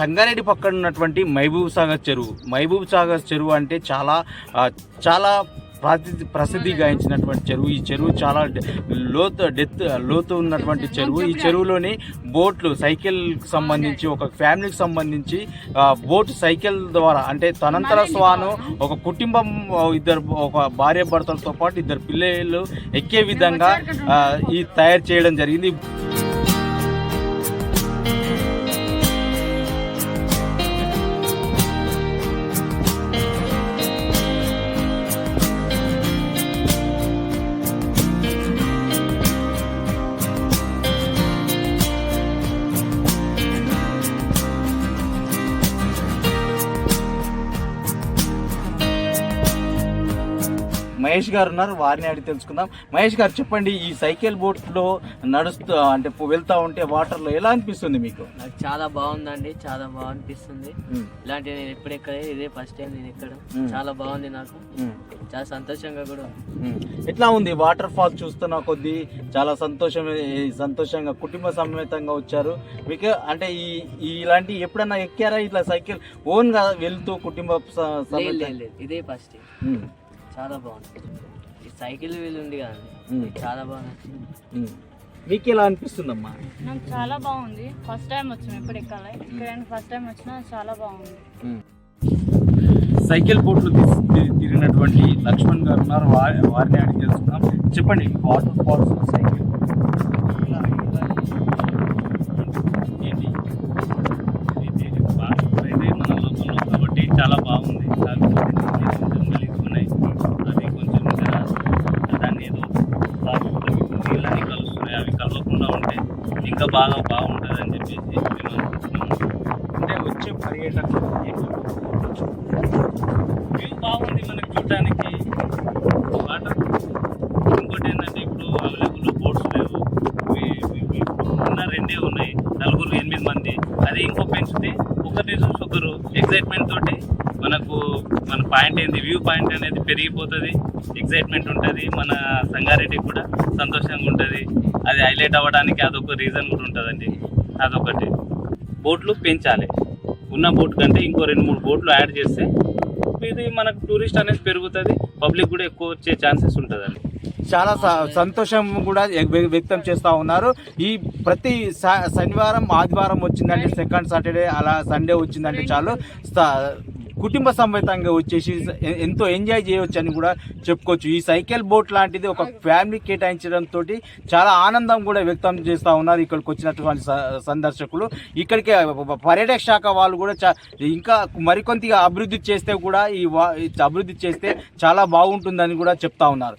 సంగారెడ్డి పక్కన ఉన్నటువంటి మహబూబ్ సాగర్ చెరువు. మహబూబ్ సాగర్ చెరువు అంటే చాలా చాలా ప్రసిద్ధి ప్రసిద్ధి గాయించినటువంటి చెరువు. ఈ చెరువు చాలా లోతు డెత్ లోతు ఉన్నటువంటి చెరువు. ఈ చెరువులోని బోట్లు సైకిల్ సంబంధించి ఒక ఫ్యామిలీకి సంబంధించి బోట్ సైకిల్ ద్వారా అంటే తనంతర స్వాను ఒక కుటుంబం ఇద్దరు ఒక భార్య భర్తలతో పాటు ఇద్దరు పిల్లలు ఎక్కే విధంగా ఈ తయారు చేయడం జరిగింది. మహేష్ గారు ఉన్నారు వారిని అడిగి తెలుసుకుందాం. మహేష్ గారు చెప్పండి ఈ సైకిల్ బోట్లో నడుస్తూ అంటే వెళ్తా ఉంటే వాటర్లో ఎలా అనిపిస్తుంది మీకు? నాకు చాలా బాగుందండి చాలా బాగా అనిపిస్తుంది ఇలాంటి నేను ఎప్పుడు ఎక్కడే ఇదే ఫస్ట్ టైం నేను ఎక్కడం. చాలా బాగుంది నాకు. చాలా సంతోషంగా కూడా. ఎట్లా ఉంది వాటర్ ఫాల్ చూస్తున్న కొద్దీ చాలా సంతోషం సంతోషంగా కుటుంబ సమేతంగా వచ్చారు. మీకు అంటే ఈ ఇలాంటి ఎప్పుడన్నా ఎక్కారా ఇట్లా సైకిల్? ఓన్గా వెళ్తూ కుటుంబ ఇదే ఫస్ట్ చాలా బాగుంది. ఈ సైకిల్ వీలు ఉంది కదండి. నాకు చాలా బాగా నచ్చింది. మీకు ఎలా అనిపిస్తుందమ్మా? నాకు చాలా బాగుంది. ఫస్ట్ టైం వచ్చిన ఎప్పుడు ఎక్కాలి. ఇక్కడ ఫస్ట్ టైం వచ్చినా చాలా బాగుంది. సైకిల్ బోట్లు తిరిగినటువంటి లక్ష్మణ్ గారు ఉన్నారు. వారి వారిని అడిగి తెలుసుకుందాం. చెప్పండి వాటర్ ఫాల్స్ సైకిల్ ఏంటి ఇది బాగా అయితే మన లోపల కాబట్టి చాలా బాగుంది కాకపోతే నీళ్ళు కొంచెం గలీజ్గా ఉన్నాయి అది కొంచెం జర దాన్ని ఏదో బాగా నీళ్ళని కలుస్తున్నాయి అవి కలవకుండా ఉంటే ఇంకా బాగా బాగుంటుంది అని చెప్పేసి మేము అంటే వచ్చే పర్యటకులు వ్యూ బాగుంది మనకి చూడడానికి వాటర్ ఇంకోటి ఏంటంటే ఇప్పుడు అవైలబుల్ బోట్స్ లేవు. ఉన్న రెండే ఉన్నాయి. నలుగురు ఎనిమిది మంది. అది ఇంకో పెంచితే ఒకరి చూసి ఒకరు. ఎక్సైట్మెంట్ మన పాయింట్ ఏంది? వ్యూ పాయింట్ అనేది పెరిగిపోతుంది ఎక్సైట్మెంట్ ఉంటుంది మన సంగారెడ్డికి కూడా సంతోషంగా ఉంటుంది. అది హైలైట్ అవ్వడానికి అదొక రీజన్ కూడా ఉంటుందండి. అదొకటి. బోట్లు పెంచాలి. ఉన్న బోట్ కంటే ఇంకో రెండు మూడు బోట్లు యాడ్ చేస్తే ఇది మనకు టూరిస్ట్ అనేది పెరుగుతుంది పబ్లిక్ కూడా ఎక్కువ వచ్చే ఛాన్సెస్ ఉంటుందండి. చాలా స- సంతోషం కూడా వ్యక్తం చేస్తూ ఉన్నారు. ఈ ప్రతి శనివారం ఆదివారం వచ్చిందంటే సెకండ్ సాటర్డే అలా సండే వచ్చిందంటే చాలు. కుటుంబ సమేతంగా వచ్చేసి ఎంతో ఎంజాయ్ చేయవచ్చు అని కూడా చెప్పుకోవచ్చు. ఈ సైకిల్ బోట్ లాంటిది ఒక ఫ్యామిలీ కేటాయించడంతో చాలా ఆనందం కూడా వ్యక్తం చేస్తూ ఉన్నారు ఇక్కడికి వచ్చినటువంటి సందర్శకులు. ఇక్కడికి పర్యాటక శాఖ వాళ్ళు కూడా చా- ఇంకా మరికొంతగా అభివృద్ధి చేస్తే కూడా ఈ అభివృద్ధి చేస్తే చాలా బాగుంటుందని కూడా చెప్తా ఉన్నారు.